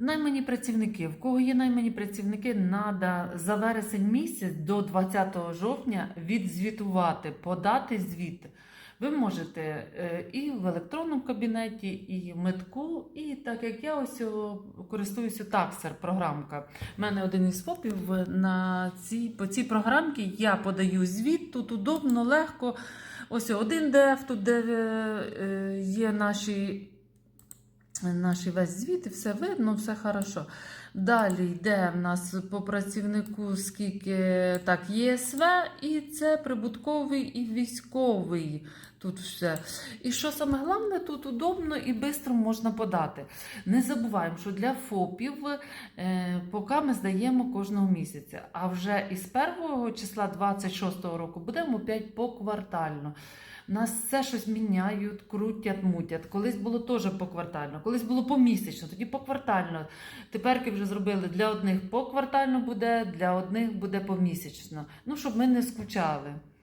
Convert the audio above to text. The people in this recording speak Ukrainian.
Наймані працівники. В кого є наймані працівники, треба за вересень місяць до 20 жовтня відзвітувати, подати звіт. Ви можете е, і в електронному кабінеті, і в метку, і так як я ось користуюся таксер програмка. У мене один із ФОПів на цій, по цій програмці я подаю звіт, тут удобно, легко. Ось один ДФ, тут де е, є наші, наші весь звіт, і все видно, все хорошо. Далі йде в нас по працівнику скільки так, ЄСВ, і це прибутковий і військовий. Тут все. І що саме головне, тут удобно і швидко можна подати. Не забуваємо, що для ФОПів е, поки ми здаємо кожного місяця. А вже із 1 числа 26-го року будемо 5 поквартально. Нас все щось міняють, крутять, мутять. Колись було теж поквартально, колись було помісячно, тоді поквартально. Тепер вже зробили для одних поквартально буде, для одних буде помісячно. Ну, щоб ми не скучали.